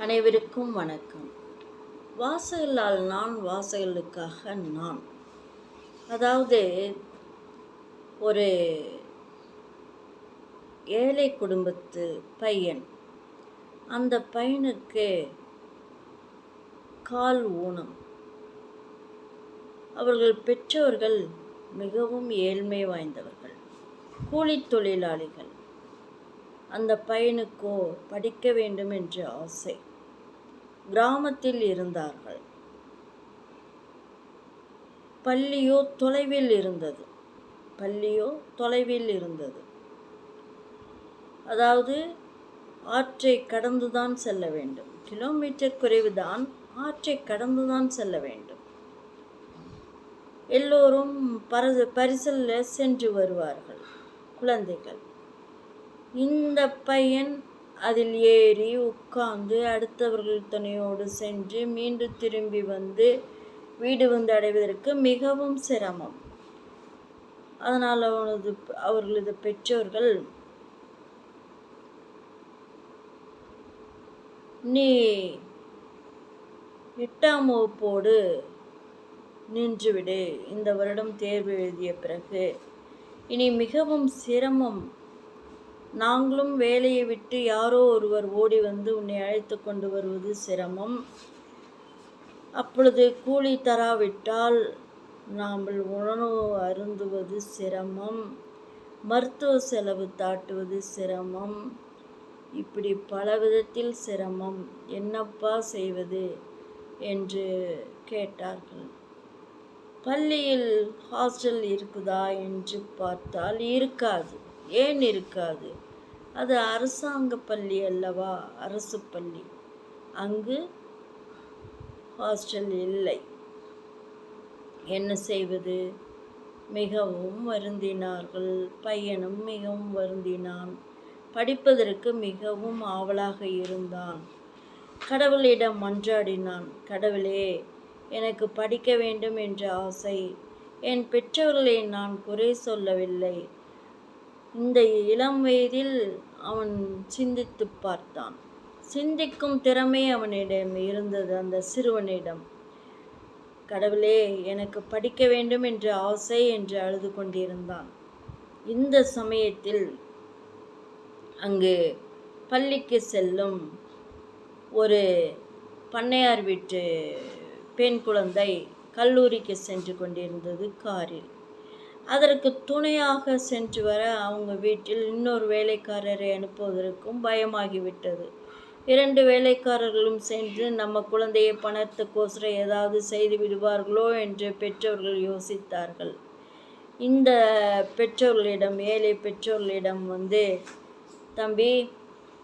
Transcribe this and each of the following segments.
அனைவருக்கும் வணக்கம். வாசகலால் நான் வாசகலுக்காக நான். அதாவது ஒரு ஏழை குடும்பத்து பையன் அந்த பையனுக்கு கால் ஊனம் அவர்கள் பெற்றோர்கள் மிகவும் ஏழ்மை வாய்ந்தவர்கள் கூலி தொழிலாளிகள். அந்த பையனுக்கோ படிக்க வேண்டும் என்ற ஆசை. கிராமத்தில் இருந்தார்கள். பள்ளியோ தொலைவில் இருந்தது. பள்ளியோ தொலைவில் இருந்தது. அதாவது ஆற்றை கடந்துதான் செல்ல வேண்டும். கிலோமீட்டர் குறைவுதான் ஆற்றை கடந்துதான் செல்ல வேண்டும். எல்லோரும் பரது பரிசலில் சென்று வருவார்கள் குழந்தைகள். இந்த பையன் அதில் ஏறி உட்கார்ந்து அடுத்தவர்கள் துணையோடு சென்று மீண்டும் திரும்பி வந்து வீடு வந்து அடைவதற்கு மிகவும் சிரமம். அதனால் அவனது அவர்களது பெற்றோர்கள் நீ எட்டாம் வகுப்போடு நின்றுவிடு. இந்த வருடம் தேர்வு எழுதிய பிறகு இனி மிகவும் சிரமம் நாங்களும் வேலையை விட்டு யாரோ ஒருவர் ஓடி வந்து உன்னை அழைத்து கொண்டு வருவது சிரமம். அப்பொழுது கூலி தராவிட்டால் நாம் உணவு அருந்துவது சிரமம். மருத்துவ செலவு தாட்டுவது சிரமம். இப்படி பல விதத்தில் சிரமம். என்னப்பா செய்வது? என்று கேட்டார்கள். பள்ளியில் ஹாஸ்டல் இருக்குதா? என்று பார்த்தால் இருக்காது. ஏன் இருக்காது? அது அரசாங்க பள்ளி அல்லவா? அரசு பள்ளி. அங்கு ஹாஸ்டல் இல்லை. என்ன செய்வது? மிகவும் வருந்தினார்கள். பையனும் மிகவும் வருந்தினான். படிப்பதற்கு மிகவும் ஆவலாக இருந்தான். கடவுளிடம் மன்றாடினான். கடவுளே எனக்கு படிக்க வேண்டும் என்ற ஆசை. என் பெற்றோர்களை நான் குறை சொல்லவில்லை. இந்த இளம் வயதில் அவன் சிந்தித்து பார்த்தான். சிந்திக்கும் திறமை அவனிடம் இருந்தது அந்த சிறுவனிடம். கடவுளே எனக்கு படிக்க வேண்டும் என்ற ஆசை என்று அழுது கொண்டிருந்தான். இந்த சமயத்தில் அங்கு பள்ளிக்கு செல்லும் ஒரு பண்ணையார் வீட்டு பெண் குழந்தை கல்லூரிக்கு சென்று கொண்டிருந்தது காரில். அதற்கு துணையாக சென்று வர அவங்க வீட்டில் இன்னொரு வேலைக்காரரை அனுப்புவதற்கும் பயமாகிவிட்டது. இரண்டு வேலைக்காரர்களும் சென்று நம்ம குழந்தையை பணத்துக்கோசரம் ஏதாவது செய்து விடுவார்களோ? என்று பெற்றோர்கள் யோசித்தார்கள். இந்த பெற்றோர்களிடம் ஏழை பெற்றோர்களிடம் வந்து தம்பி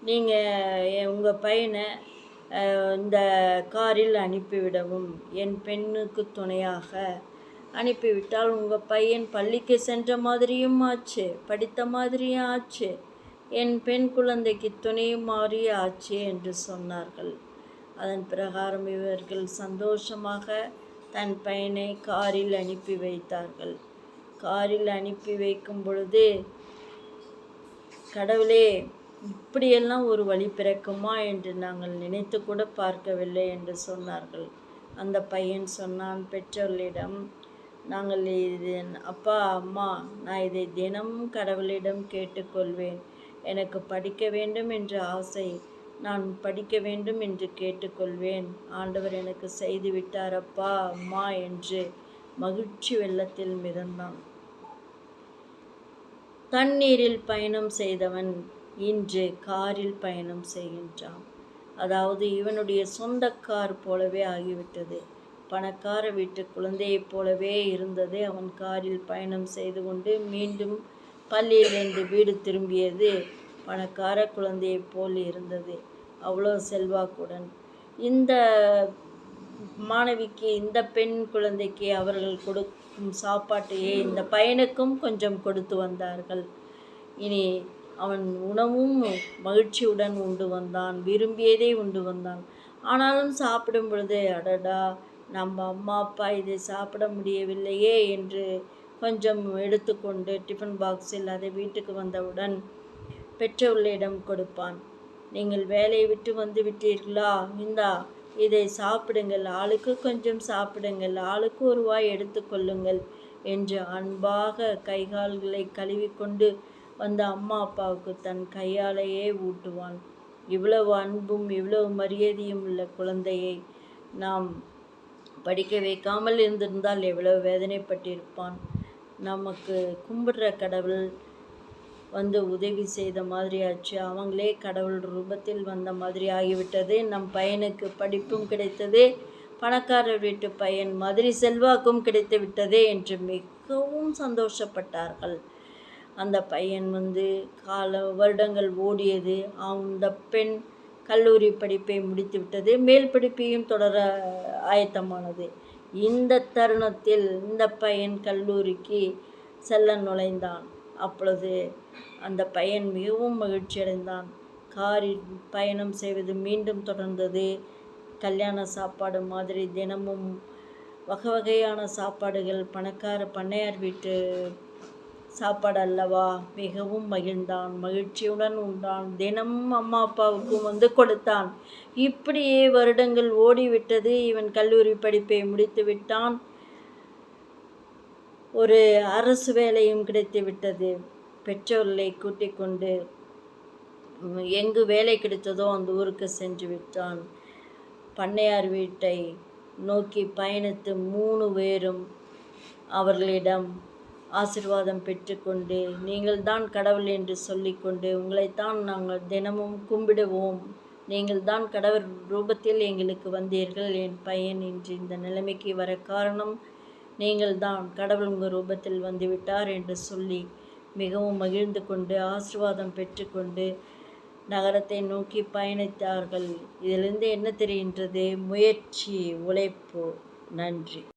நீங்கள் உங்கள் பையனை இந்த காரில் அனுப்பிவிடவும். என் பெண்ணுக்கு துணையாக அனுப்பிவிட்டால் உங்கள் பையன் பள்ளிக்கு சென்ற மாதிரியும் ஆச்சு படித்த மாதிரியும் ஆச்சு. என் பெண் குழந்தைக்கு துணையும் மாறி ஆச்சு என்று சொன்னார்கள். அதன் பிரகாரம் இவர்கள் சந்தோஷமாக தன் பையனை காரில் அனுப்பி வைத்தார்கள். காரில் அனுப்பி வைக்கும் பொழுது கடவுளே இப்படியெல்லாம் ஒரு வழி பிறக்குமா என்று நாங்கள் நினைத்து கூட பார்க்கவில்லை என்று சொன்னார்கள். அந்த பையன் சொன்னான் பெற்றோர்களிடம் நாங்கள் இது அப்பா அம்மா நான் இதை தினமும் கடவுளிடம் கேட்டுக்கொள்வேன். எனக்கு படிக்க வேண்டும் என்ற ஆசை நான் படிக்க வேண்டும் என்று கேட்டுக்கொள்வேன். ஆண்டவர் எனக்கு செய்து விட்டார் அப்பா அம்மா என்று மகிழ்ச்சி வெள்ளத்தில் மிதந்தான். தண்ணீரில் பயணம் செய்தவன் இன்று காரில் பயணம் செய்கின்றான். அதாவது இவனுடைய சொந்த கார் போலவே ஆகிவிட்டது. பணக்கார வீட்டு குழந்தையைப் போலவே இருந்தது. அவன் காரில் பயணம் செய்து கொண்டு மீண்டும் பள்ளியிலிருந்து வீடு திரும்பியது பணக்கார குழந்தையைப் போல் இருந்தது. அவ்வளோ செல்வாக்குடன். இந்த மாணவிக்கு இந்த பெண் குழந்தைக்கு அவர்கள் கொடுக்கும் சாப்பாட்டையே இந்த பையனுக்கும் கொஞ்சம் கொடுத்து வந்தார்கள். இனி அவன் உணவும் மகிழ்ச்சியுடன் உண்டு வந்தான் விரும்பியதே உண்டு வந்தான். ஆனாலும் சாப்பிடும் பொழுது அடடா நம்ம அம்மா அப்பா இதை சாப்பிட முடியவில்லையே என்று கொஞ்சம் எடுத்துக்கொண்டு டிஃபன் பாக்ஸில் அதை வீட்டுக்கு வந்தவுடன் பெற்றோர்களிடம் கொடுப்பான். நீங்கள் வேலையை விட்டு வந்து விட்டீர்களா? இந்தா இதை சாப்பிடுங்கள். ஆளுக்கு கொஞ்சம் சாப்பிடுங்கள். ஆளுக்கு ஒரு வாய் எடுத்துக்கொள்ளுங்கள் என்று அன்பாக கைகால்களை கழுவிக்கொண்டு வந்த அம்மா அப்பாவுக்கு தன் கையாலேயே ஊட்டுவான். இவ்வளவு அன்பும் இவ்வளவு மரியாதையும் உள்ள குழந்தையை நாம் படிக்க வைக்காமல் இருந்திருந்தால் எவ்வளவு வேதனைப்பட்டிருப்பான். நமக்கு கும்பிடுற கடவுள் வந்து உதவி செய்த மாதிரி ஆச்சு அவங்களே கடவுள் ரூபத்தில் வந்த மாதிரி ஆகிவிட்டது. நம் பையனுக்கு படிப்பும் கிடைத்தது. பணக்காரர் வீட்டு பையன் மாதிரி செல்வாக்கும் கிடைத்து விட்டதே என்று மிகவும் சந்தோஷப்பட்டார்கள். அந்த பையன் வந்து கால வருடங்கள் ஓடியது. அந்த பெண் கல்லூரி படிப்பை முடித்து விட்டது மேல் படிப்பையும் தொடர ஆயத்தமானது. இந்த தருணத்தில் இந்த பையன் கல்லூரிக்கு செல்ல நுழைந்தான். அப்பொழுது அந்த பையன் மிகவும் மகிழ்ச்சி அடைந்தான். காரில் பயணம் செய்வது மீண்டும் தொடர்ந்தது. கல்யாண சாப்பாடு மாதிரி தினமும் வகை வகையான சாப்பாடுகள் பணக்கார பண்ணையார் வீட்டு சாப்பாடு அல்லவா மிகவும் மகிழ்ந்தான். மகிழ்ச்சியுடன் உண்டான். தினமும் அம்மா அப்பாவுக்கும் வந்து கொடுத்தான். இப்படியே வருடங்கள் ஓடிவிட்டது. இவன் கல்லூரி படிப்பை முடித்து விட்டான். ஒரு அரசு வேலையும் கிடைத்து விட்டது. பெற்றோர்களை கூட்டிக் கொண்டு எங்கு வேலை கிடைத்ததோ அந்த ஊருக்கு சென்று விட்டான். பண்ணையார் வீட்டை நோக்கி பயணித்து மூணு பேரும் அவர்களிடம் ஆசிர்வாதம் பெற்றுக்கொண்டு நீங்கள் தான் கடவுள் என்று சொல்லிக்கொண்டு உங்களைத்தான் நாங்கள் தினமும் கும்பிடுவோம். நீங்கள் தான் கடவுள் ரூபத்தில் எங்களுக்கு வந்தீர்கள். என் பையன் இன்று இந்த நிலைமைக்கு வர காரணம் நீங்கள் தான் கடவுள் உங்கள் ரூபத்தில் வந்துவிட்டார் என்று சொல்லி மிகவும் மகிழ்ந்து கொண்டு ஆசிர்வாதம் பெற்றுக்கொண்டு நகரத்தை நோக்கி பயணித்தார்கள். இதிலிருந்து என்ன தெரிகின்றது? முயற்சி உழைப்பு. நன்றி.